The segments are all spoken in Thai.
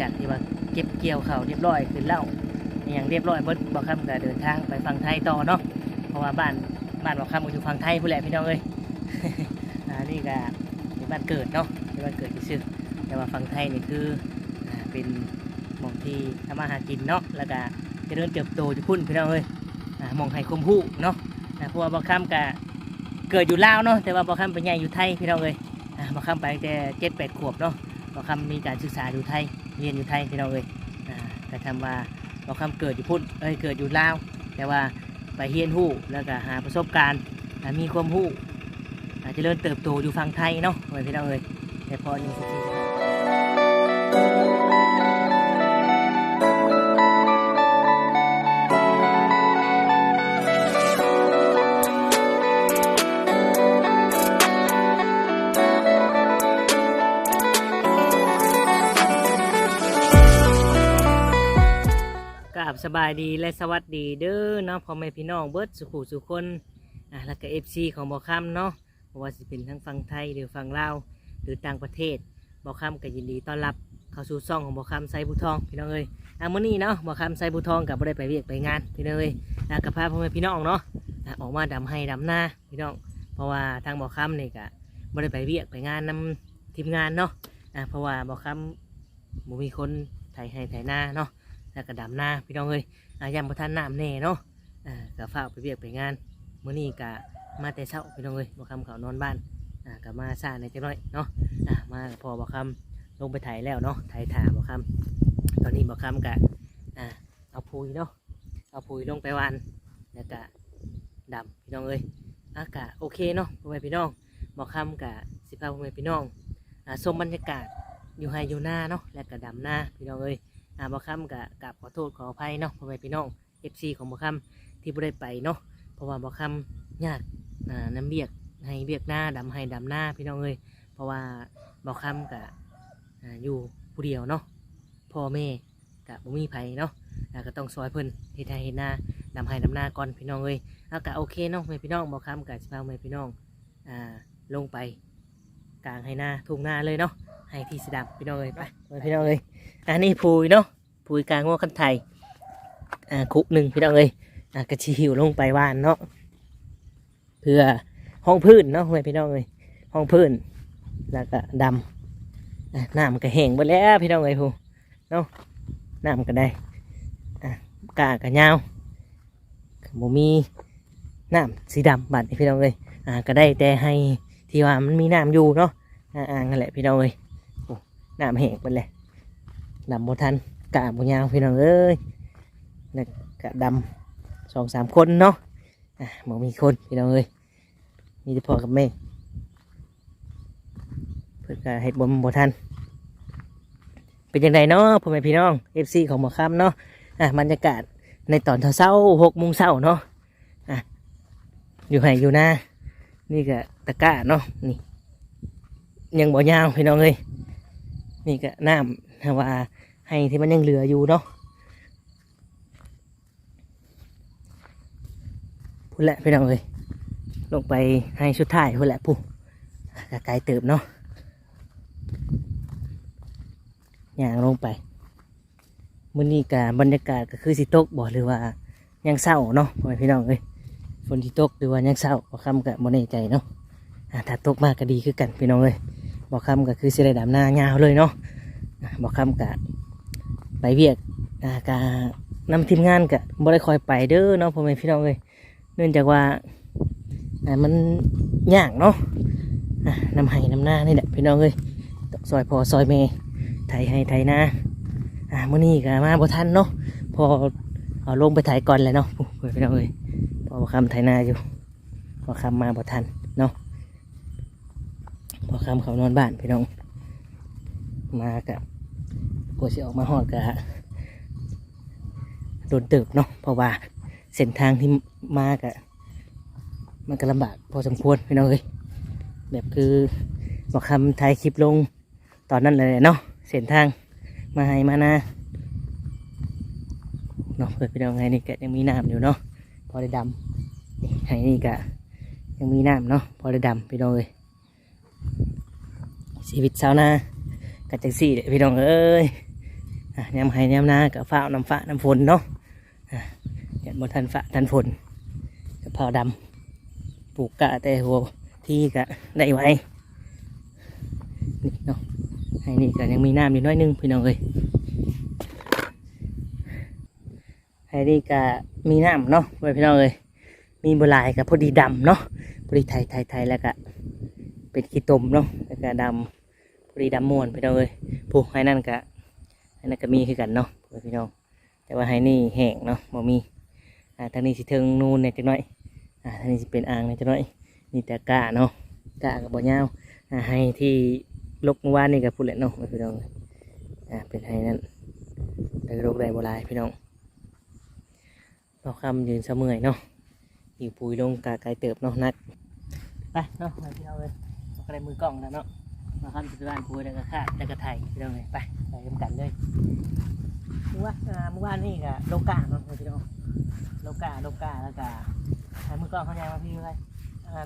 จากที่ว่าเก็บเกี่ยวเขาเรียบร้อยขึ้นแล้วอย่างเรียบร้อยเบิดบอกคำก็เดินทางไปฝั่งไทยต่อเนาะเพราะว่าบ้านบ้านบอกคำก็อยู่ฝั่งไทยพู้แหละพี่น้องเอ้ยอ่านี่ก็เป็นบ้านเกิดเนาะเป็นบ้านเกิดที่ชื่อแต่ว่าฝั่งไทยนี่คือเป็นมองที่ทำมาหากินเนาะแล้วก็จะเดินเติบโตอยู่พุ่นพี่น้องเอ้ยอ่ามองไห้คมหูเนาะอ่าเพราะว่าบอกคำก็เกิดอยู่ลาวเนาะแต่ว่าบอกคำไปใหญ่อยู่ไทยพี่น้องเอ้ยอ่าบอกคำไปแต่เจ็ดแปดขวบเนาะบอกคำมีการศึกษาอยู่ไทย เรียนอยู่ไทยพี่น้องเอ้ยอ่าก็ทำว่าเราคำเกิดอยู่พุ่นเอ้ยเกิดอยู่ลาว แต่ว่าไปเฮียนหู้แล้วก็หาประสบการณ์มีความหู้อาจจะเริ่มเติบโตอยู่ฝั่งไทยเนาะเหมือนพี่น้องเอ้ยแต่พออยู่ที่ สบายดีและสวัสดีเด้อเนาะพ่อแม่พี่น้องเบิร์ดสุขุสุคนอ่าแล้วก็เอฟซีของบอคัมเนาะเพราะว่าสิเป็นทั้งฝั่งไทยหรือฝั่งลาวหรือต่างประเทศบอคัมก็ยินดีต้อนรับเข้าสู่ซ่องของบอคัมไซบุทองพี่น้องเอ้ยอ่ามื้อนี้เนาะบอคัมไซบุทองกับบ่ได้ไปเวียกไปงานพี่น้องเอ้ยอ่ากับพาพ่อแม่พี่น้องเนาะอ่าออกมาดำให้ดำหน้าพี่น้อง เพราะว่าทางบอคัมนี่ก็บ่ได้ไปเวียกไปงานนำทีมงานเนาะอ่าเพราะว่าบอคัมบ่มีคนไถให้ไถหน้าเนาะ แล้วก็ดำหน้าพี่น้องเอ้ยอายามบ่ทันน้ำแน่เนาะอ่าก็ฝากไปเวียกไปงานมื้อนี้ก็มาแต่เช้าพี่น้องเอ้ยบ่คำเขานอนบ้านอ่าก็มาซ่าในจักหน่อยเนาะอ่ามาพอบ่คำลงไปไถแล้วเนาะไถถาบ่คำตอนนี้บ่คำก็อ่าเอาปุ๋ยเนาะเอาปุ๋ยลงไปวานแล้วก็ดำพี่น้องเอ้ยอากาศโอเคเนาะพ่อแม่พี่น้องบ่คำก็สิพาพ่อแม่พี่น้องอ่าชมบรรยากาศอยู่ไฮอยู่หน้าเนาะแล้วก็ดำหน้าพี่น้องเอ้ย อ่าบ่คำก็กราบขอโทษขออภัยเนาะพ่อแม่พี่น้อง FC ของบ่คำที่บ่ได้ไปเนาะเพราะว่าบ่คำยากอ่าน้ำเบียกให้เบียกหน้าดำให้ดำหน้าพี่น้องเอ้ยเพราะว่าบอกคำกับอ่าอยู่ผู้เดียวเนาะพ่อแม่กับบุมีไผเนาะอ่าก็ต้องซอยเพิ่นเฮ็ดให้เฮ็ดหน้าดำให้ดำหน้าก่อนพี่น้องเอ้ยอากาโอเคเนาะแม่พี่น้องบอกคำกับสิพาแม่พี่น้องอ่าลงไปกลางให้หน้าทุ่งหน้าเลยเนาะให้ที่สดับพี่น้องเอ้ยไปพี่น้องเอ้ย อันนี้พูยเนาะพูยกลางงัวคันไทยอ่าคุกหนึ่งพี่น้องเอ้ยอ่ากระชีหิวลงไปว่านเนาะเพื่อห้องพื้นเนาะพี่น้องเลยห้องพื้นแล้วก็ดำน้ำก็แห้งหมดแล้วพี่น้องเลยพูเนาะน้ำก็ได้อะกาก็ยาวบ่มีน้ำสีดำบัดพี่น้องเลยอ่าก็ได้แต่ให้ที่ว่ามันมีน้ำอยู่เนาะอ่างนั่นแหละพี่น้องเลยน้ำแห้งหมดเลย ดำบ่ทันกาบ่ยาวพี่น้องเอ้ยแล้วก็ดำสองสามคนเนาะอะหมอมีคนพี่น้องเอ้ยมีแต่พ่อกับแม่เพื่อนก็ให้บนบ่ทันเป็นยังไงเนาะพ่อแม่พี่น้องเอฟซีของหมอค่ำเนาะอะบรรยากาศในตอนเช้าหกโมงเช้าเนาะอะอยู่ไหนอยู่หน้านี่ก็ตะกร้าเนาะนี่ยังบ่ยาวพี่น้องเอ้ยนี่ก็น้ำถ้าว่า ให้ที่มันยังเหลืออยู่เนาะพูดแหละพี่น้องเลยลงไปให้ชุดท้ายพูดแหละผู้กไกลเติบเนาะย่างลงไปมื้อนี้กับบรรยากาศก็คือสิตกบ่หรือว่ายังเศร้าเนาะพ่อพี่น้องเอ้ยฝนที่ตกหรือว่ายังเศร้าบ่คำกับบ่แน่ใจเนาะถ้าตกมากก็ดีคือกันพี่น้องเอ้ยบ่คำก็คือสิได้ดำหน้ายาวเลยเนาะอ่าบ่คำกับ ไปเวียกอ่ากนำทีมงานกับบ่ได้คอยไปเด้อเนาะพ่อแม่พี่น้องเอ้ยเนื่องจากว่าอ่ามันยากเนาะอะน้ำไห้น้ำหน้านี่แหละพี่น้องเอ้ยต้องซอยพอซอยเมไถให้ไถนาอ่ามื่อนี้ก็มาบ่ทันเนาะพอเอาลงไปไถก่อนเลยเนาะโอ้ยพี่น้องเอ้ยพอบ่คำไถนาอยู่พอคำมาบ่ทันเนาะพอคำเขานอนบ้านพี่น้อง มากับ กลัวสิออกมาหอดกะโดนเติบเนาะเพราะว่าเส้นทางที่มากอะมันก็ลำบากพอสมควรพี่น้องเอ้ยแบบคือบอกคำถ่ายคลิปลงตอนนั้นเลยเนาะเส้นทางมาให้มานาเนาะเพื่อพี่น้องไงนี่ก็ยังมีน้ำอยู่เนาะพอได้ดำนี่ให้นี่ก็ยังมีน้ำเนาะพอได้ดำพี่น้องเอ้ยชีวิตชาวนากัจังสี่เด้อพี่น้องเอ้ย อะยามให้ยามนากับฟ้าน้ำฟ้าน้ำฝนเนาะเห็นบนทันฟ้าทันฝนกับเผาดำปลูกกะแต่หัวที่กะได้ไว้นี่เนาะให้นี่ก็ยังมีน้ำอยู่น้อยนึงพี่น้องเอ้ยให้นี่ก็มีน้ำเนาะไว้พี่น้องเอ้ยมีบหลายกับพอดีดำเนาะพอดีไทยไทยไทยแล้วก็เป็นขี้ตมเนาะแล้วก็ดำพอดีดำมวนพี่น้องเอ้ยปลูกให้นั่นก็ อันนั้นก็มีคือกันเนาะพี่น้อง แต่ว่าให้นี่แห้งเนาะบ่มีอ่าทางนี้สิเทิงนูนเนี่ยจักหน่อยอ่าทางนี้สิเป็นอ่างเนี่ยจักหน่อยนี่แต่กะเนาะกะกับบ่ยาวอ่าให้ที่ลกเมื่อวานนี่กับพูดแหละเนาะพี่น้องอ่าเป็นให้นั่นได้โรคได้บ่หลายพี่น้องเราคำยืนเสมอเนาะอยู่ปุ๋ยลงกะไกลเติบเนาะนักไปเนาะไปพี่น้องเลยเราก็ได้มือกล้องแล้วเนาะ มาครับที่บ้านพูดแล้วก็ค่าแล้วก็ไทยพี่น้องเลยไปไปกันกันเลยเมื่อวานอ่าเมื่อวานนี่ก็โลกาเนาะพี่น้องโลกาโลกาแล้วก็ใช้มือก้องเขาใหญ่มาพี่เลย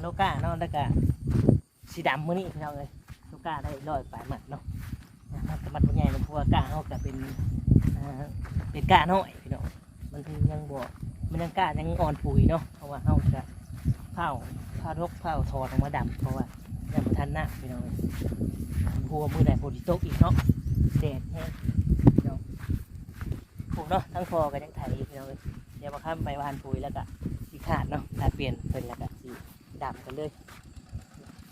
โลกาเนาะแล้วก็สีดำมื้อนี้พี่น้องเลยโลกาได้ร้อยปลายหมัดเนาะมันมัดตัวใหญ่เลยเพว่ากาเขาก็เป็นเป็นกาน้อยพี่น้องมันยังบวมันยังกายังอ่อนปุ๋ยเนาะเพราะว่าเขาจะเผาเผารกเผาถอดออกมาดำเพราะว่า ยังบ่ทันหน้าพี่น้องเอ้ยหัวมือไหนฝนสิตกอีกเนาะแดดแห้งพี่น้องปลูกเนาะทั้งพอกันยังไถพี่น้องเอ้ยเดี๋ยวมาข้ามไปวานปุ๋ยแล้วก็สีขาดเนาะขาดเปลี่ยนเป็นแล้วก็สีดำกันเลย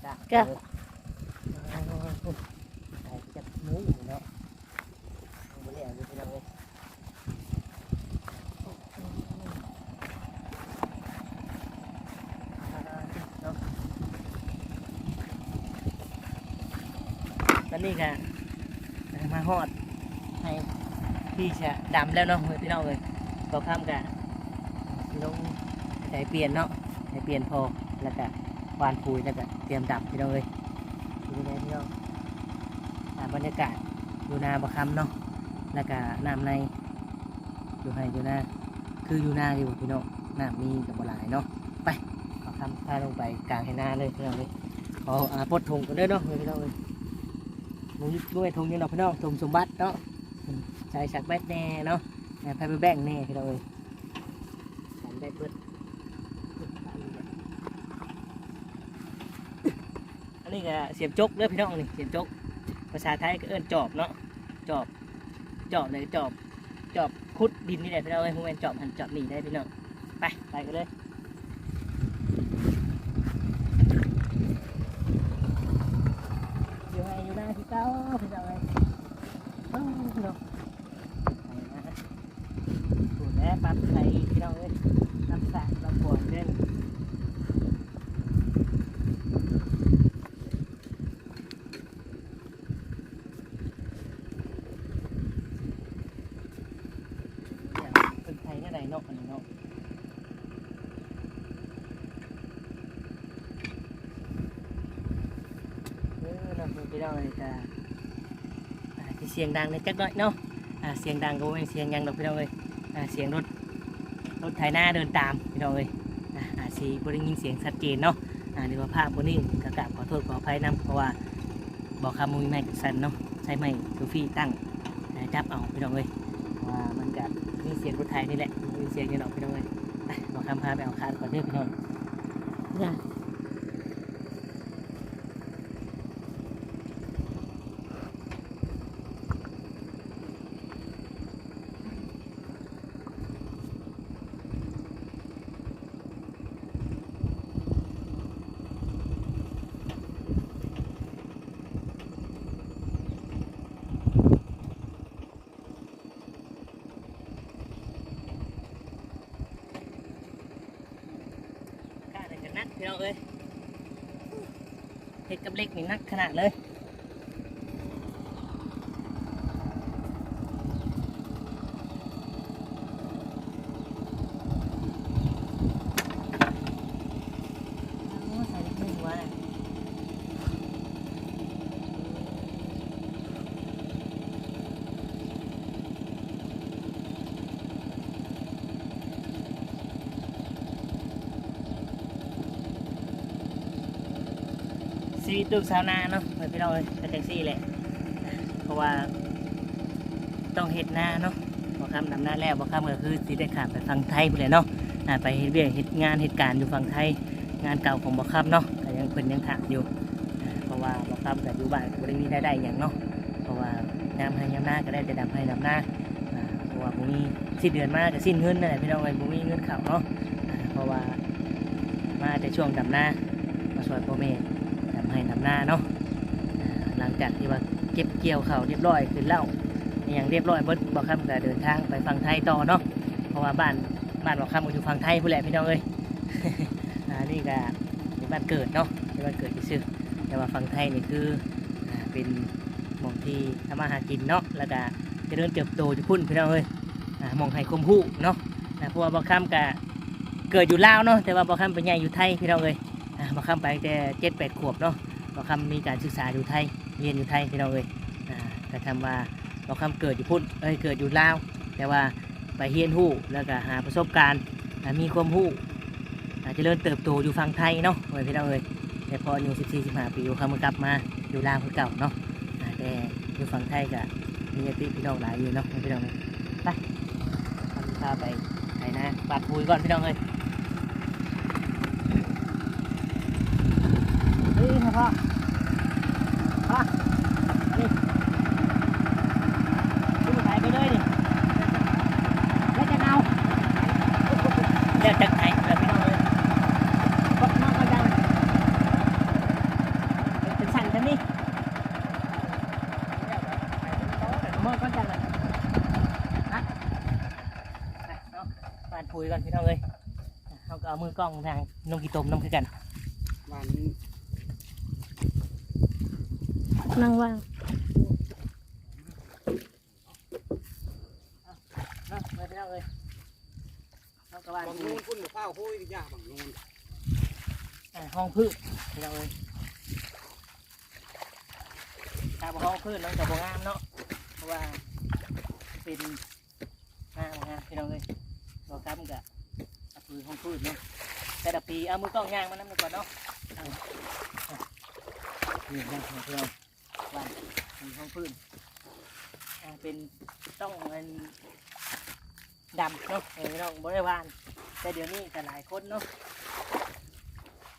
ดำกันเลยไถจับมืออยู่เนาะเอาบ่แล้วอยู่พี่น้องเอ้ยเนาะ ตอ นี้ก็มาฮอดให้พี่จะดำแล้วเนาะพี่น้องเลยก็ข้ามกะลงใส่เปลี่ยนเนาะใส่เปลี่ยนพอแล้วก็วานปุ๋ยแล้วก็เตรียมดำพี่น้องเลยดูแลพี่น้องตามบรรยากาศอยู่นาบะคำเนาะแล้วก็น้ำในอยู่ให้อยู่นาคืออยู่นาอยู่พี่น้องน้ำมีกับบหลายเนาะไปบะคำพาลงไปกลางให้นาเลยพี่น้องเลยขออาปดถุงกันเด้อเนาะพี่น้องเลย มุ้ยด้วยทงยังดอกพี่น้องทงสมบัติเนาะอืมใส่สักแบดแน่เนาะแอบไปไปแบ่งแน่พี่น้องเอ้ยใส่แบดเบิดอันนี้ก็เสียบจกเด้อพี่น้องนี่เสียบจกภาษาไทยก็เอิ้นจอบเนาะจอบจอบเลยจอบจอบคุดดินนี่แหละพี่น้องเอ้ยพวกแมนจอบหันจอบหนีได้พี่น้องไปไปกันเลยอยู่ไงอยู่หน้าที่เก้า พี่น้องเอ้ยเอ้าเนาะไปนะถูกแล้วปั๊บใส่พี่น้องเอ้ยน้ำสาดเราปวดเล่น อย่างเป็นไทยเนี่ยไรเนาะอันนี้เนาะเออเนาะคุณพี่น้องเลยจ้ะอ่าที่ เสียงดังในอยจักหน่อยเนาะอ่าเสียงดังก็ไม่นเสียงยังดอกพี่น้องเลยอ่าเสียงรถรถไถนาเดินตามพี่น้องเลยอ่าอาจสีบริยินเสียงชัดเจนเนาะอ่าหรือว่าภาพบนนี้กระกาบขอโทษขออภัยนํเพราะว่าบอกคำมุยไม่สันเนาะใช้ไม้ทูฟี่ตั้งจับเอาพี่น้องเลยว่ามันจะมีเสียงรถไทยนี่แหละมีเสียงยังดอกพี่น้องเลยบอกคำพาไปเอาคานก่อนเด้อพี่น้องจ้ะกล้าเลยกันนัก พี่น้องเอ้ยเห็ดกับเล็กนี่นักขนาดเลยโอ้ใส่เล็กนี่หัวน่ะ ชีวิต ลูกชาวนาเนาะไปพี่น้องเลยก็แท็กซี่แหละเพราะว่า ต้องเฮ็ดหน้าเนาะบ่คำดำหน้าแล้วบ่คำก็คือสิได้ขามไปฟังไทยพุ่นแหละเนาะอ่าไปเฮ็ดเวียเฮ็ดงานเฮ็ดการณ์อยู่ฝั่งไทย งานเก่าของบ่คำเนาะยังเพิ่นยังถามอยู่อ่าเพราะว่าบ่คำก็อยู่บ้านก็บ่ได้มีรายได้หยังเนาะเพราะว่ายามให้ยามหน้าก็ได้แต่ดำให้ดำหน้าอ่าเพราะว่าบ่มีสิ้นเดือนมาก็สิ้นเงินนั่นแหละพี่น้องเอ้ยบ่มีเงินเข้าเนาะอ่าเพราะว่ามาแต่ช่วงดำหน้ามาช่วยพ่อแม่ ให้ดำหน้าเนาะหลังจากที่ว่าเก็บเกี่ยวเขาเรียบร้อยขึ้นแล้วอย่างเรียบร้อยเบิดบ่คำก็เดินทางไปฝั่งไทยต่อเนาะเพราะว่าบ้านบ้านบ่คำก็อยู่ฝั่งไทยพุ่นแหละพี่น้องเอ้ยอ่านี่ก็เป็นบ้านเกิดเนาะเป็นบ้านเกิดที่ซื่อแต่ว่าฝั่งไทยนี่คืออ่าเป็นมองที่ทำมาหากินเนาะแล้วก็จะเริ่เติบโตจะพุ่นพี่น้องเอ้ยอ่ามองไห้คมหูเนาะเพราะว่าบางคำก็เกิดอยู่ลาวเนาะแต่ว่าบางคำไปใหญ่อยู่ไทยพี่น้องเอ้ย อ่าบางคำไปแต่เจ็ดแปดขวบเนาะบางคำมีการศึกษาอยู่ไทยเรียนอยู่ไทยพี่น้องเอ้ยอ่าก็ทำว่าบางคำเกิดอยู่พุ่นเอ้ยเกิดอยู่ลาว แต่ว่าไปเฮียนหู้แล้วก็หาประสบการณ์อ่มีความหู้อาจจะเริ่มเติบโตอยู่ฝั่งไทยเนาะเว้ยพี่น้องเอ้ยแต่พออายู่14 15ปีอยู่คำมากลับมาอยู่ลาวคือเก่าเนาะแต่อยู่ฝั่งไทยก็มีญาติพี่น้องหลายอยู่เนาะพี่น้องไปทำข้าไปไหนนะปาดปุยก่อนพี่น้องเอ้ยเฮ้ย พ่อพ่อพ่อนี่ขึ้นไปไปเลยดิแล้วจะเอาเดี๋ยวจะไหนแล้วพี่น้องเอ้ยก็นอกก็ยังเป็นสั่นกันนี่มอก็จังเลยนะเนาะปาดปุ๋ยก่อนพี่น้องเลยเขาก็เอามือกล้องทางนมกีตมน้ำคือกันวัน นั่งว่างไปเลยเขาก็ว่าบางนูนคุณข้าวโห้ยยากบางนูนอ่าห้องพืชพี่น้องเลยถ้าบ่ห้องพืชน้องจะบ่งามเนาะ เพราะว่าเป็นงามงามพี่น้องเลยบ่กำกับพืชห้องพืชเนาะ แต่ละปีเอามือกล้องย่างมานั่นก่อนเนาะเอาเอานี่ย่างพี่อง วันมีห้องพืชอ่าเป็นต้องเงินดำเนาะเออน้องบ่ได้หวานแต่เดี๋ยวนี้ก็หลายคนเนาะ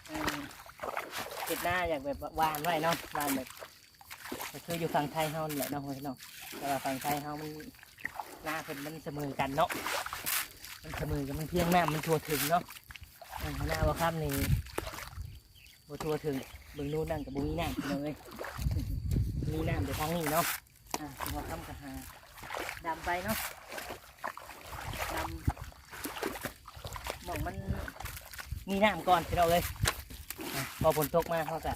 เออเห็ดหน้าอยากแบบวานไว้เนาะวานแบบก็คืออยู่ฝั่งไทยเฮานี่แหละเนาะพี่น้องแต่ว่าฝั่งไทยเฮามันหน้าเพิ่นมันเสมอกันเนาะมันเสมอกันมันเพียงหน้ามันทั่วถึงเนาะอ่าหน้าว่าข้ามนี่บ่ทั่วถึงเบิ่งนู่นนั่นกับบ่มีน้ำพี่น้องเอ้ย มีน้ำแต่ทางนี้เนาะอ่าว่าข้ามก็หาดำไปเนาะดำหมองมันมีน้ำก่อนพี่เราเลยอะพอฝนตกมาเขาจะ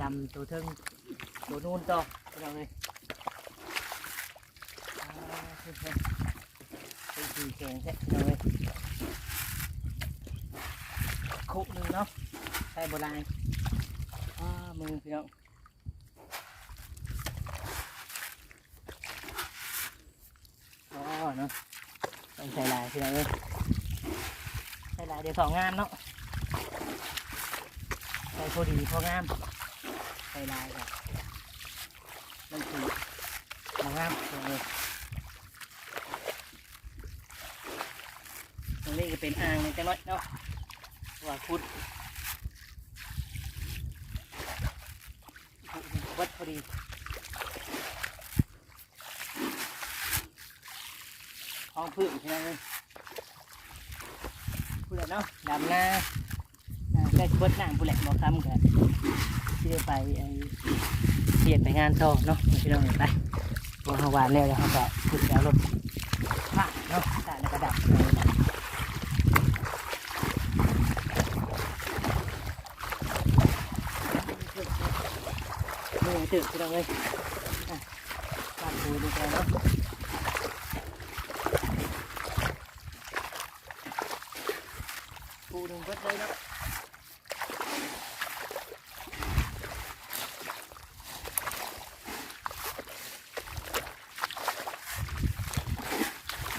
ดำตัวเทิงตัวนู้นต่อพี่เราเลยอ่าพี่เป็นสีแข็งแท้พี่เราเลยคุกหนึ่งเนาะใส่โบราณอ่ามือพี่น้องอ๋อเนาะต้อง ใส่ลายพี่เราเลยใส่ลายเดี๋ยวสองงามเนาะใส่พอดีพองามใส่ลายแบบมันคือพองามเลยตรงนี้ก็เป็นอ่างนี่จังน้อยเนาะว่าคุดวัดพอดี อพึ่งใช่ไหมผู้ใดเนาะดำหน้าได้สิเบดน้ำผู้ใดบอกคำกันที่ได้ไปเปลี่ยนไปงานต่อเนาะพี่น้องเห็นไปตัวหาวานแล้วแล้วเขาก็ขุดแล้วรถผ่าเนาะผ่านแล้วก็ดับนี่ไงตื่นพี่น้องเลยอะบ้านปูดูกันเนาะ ปูหนึ่งเบิดเลยเนาะ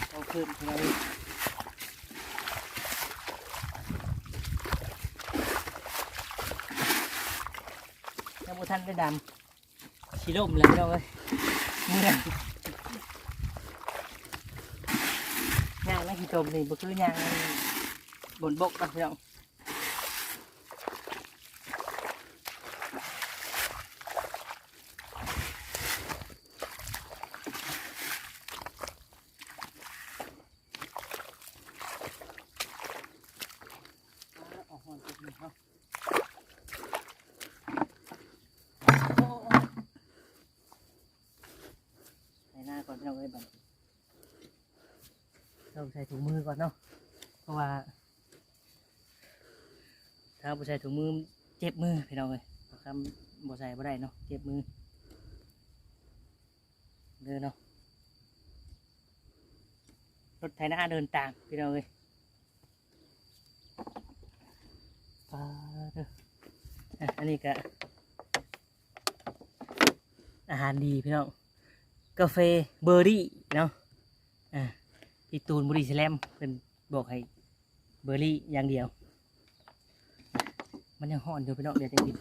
เอาขึ้นเลยยังบ่ บ่คือยางบนบกนะพี่น้องออกหอนตัวนี้เนาะโอ้โอ้ใส่หน้าก่อนพี่น้องเอ้ยบัด ต้องใส่ถุง บ่ใส่ถุงมือเจ็บมือพี่น้องเลยคำบ่ใส่บ่ได้เนาะเจ็บมือเดินเนาะรถไถนาเดินตามพี่น้องเลยปาเด้ออันนี้ก็อาหารดีพี่น้องกาแฟเบอร์รี่เนาะอ่าพี่ตูนบุรีแลมเป็นบอกให้เบอร์รี่อย่างเดียว มันยังห่อนอยู่พี่น้องเดี๋ยวจะกิน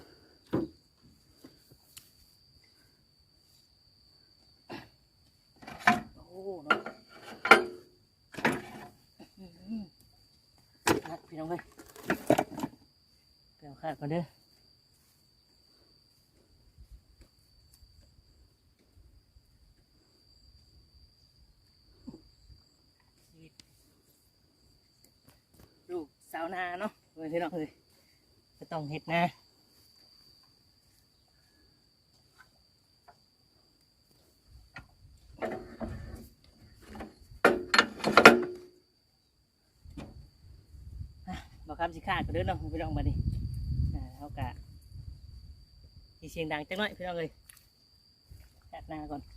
โอ้เนาะนักพี่น้องเลยเปลี่ยวขาดก่อนเด้อลูกสาวนาเนาะเพื่อนพี่น้องเลย ต้องเห็ดนะบอกคำสิขาดก็เด้อเนาะพี่น้องมาดิเขากะที่เสียงดังจังหน่อยพี่น้องเลยจัดหน้าก่อน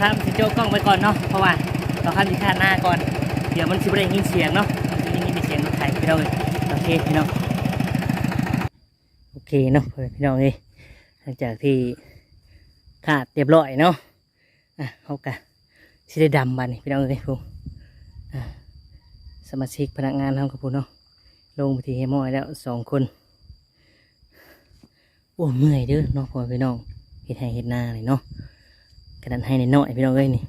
เดี๋ยวบามสิโจ้กล้องไวก่อนเนาะเพราะว่าบางครั้งสิคาดหน้าก่อน เดี๋ยวมันสิบได้ยินเสียงเนาะมันยินเสียงรถไถพี่น้องเอ้ยโอเคพี่น้องโอเคเนาะพี่น้องเอ้ยหลังจากที่ขาดเรียบร้อยเนาะอะเขากะสิได้ดำบันพี่น้องเอ้ยพูสมาชิกพนักงานเขากับพูเนาะลงไปที่เฮมอยแล้วสองคนโอ้เมื่อยเด้อเนาะพ่อพี่น้องเฮ็ดให้เฮ็ดหน้าเลยเนาะ ดันให้ในน้อยพี่น้องเอ้ยนี่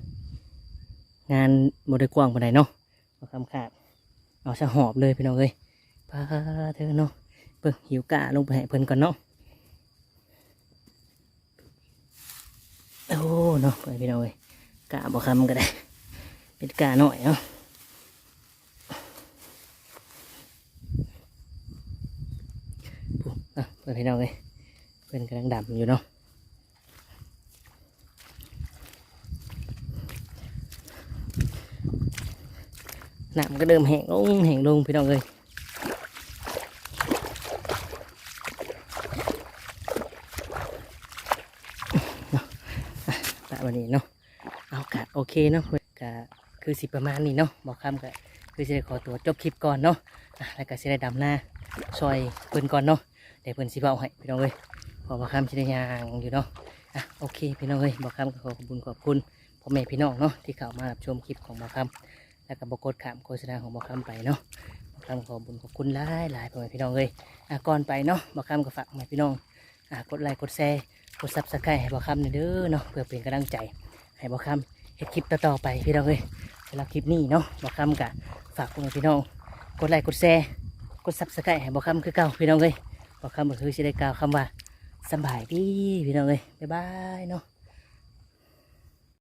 งานโมเริกว้างปานใดเนาะเอาคำขาดเอาชะหอบเลยพี่น้องเอ้ยพาเธอเนาะเพิ่งหิวกะลงไปให้เพิ่นก่อนเนาะโอ้เนาะไปพี่น้องเอ้ยกะบ่คำก็ได้เป็นกะหน่อยเนาะเปิดให้น้องเลยเพื่อนกำลังดำอยู่เนาะ น้ำก็เดิมแห้งลงแห้งลงพี่น้องเลยเนาะอะตะวันนี้เนาะเอากะโอเคเนาะกะคือสิประมาณนี้เนาะบอกคำกะคือจะได้ขอตัวจบคลิปก่อนเนาะแล้วก็จะได้ดำหน้าซอยเพื่นก่อนเนาะเดี๋ยวเพิ่นสิเบาให้พี่น้องเอ้ยเพอบ่คำสิได้ยางอยู่เนาะอะโอเคพี่น้องเอ้ยบ่คำก็ขอขอบคุณขอบคุณพ่อแม่พี่น้องเนาะที่เข้ามารับชมคลิปของบ่คำ แล้วก็บกดขามโฆษณาของบ่คำไปเนาะบ่คำขอบุญขอบคุณหลายหลายพ่อแม่พี่น้องเอ้ยอะก่อนไปเนาะบ่คำก็ฝากแม่พี่น้องอะกดไลค์กดแชร์กด Subscribe ให้บ่คำหน่อยเด้อเนาะเพื่อเป็นกำลังใจให้บ่คำเฮ็ดคลิปต่อๆไปพี่น้องเอ้ยสำหรับคลิปนี้เนาะบ่คำก็ฝากพ่อแม่พี่น้องกดไลค์กดแชร์กด Subscribe ให้บ่คำคือเก่าพี่น้องเอ้ยบอกคำบอกคือสิได้กล่าวคำว่าสบายดีพี่น้องเลยบ๊ายบายเนาะ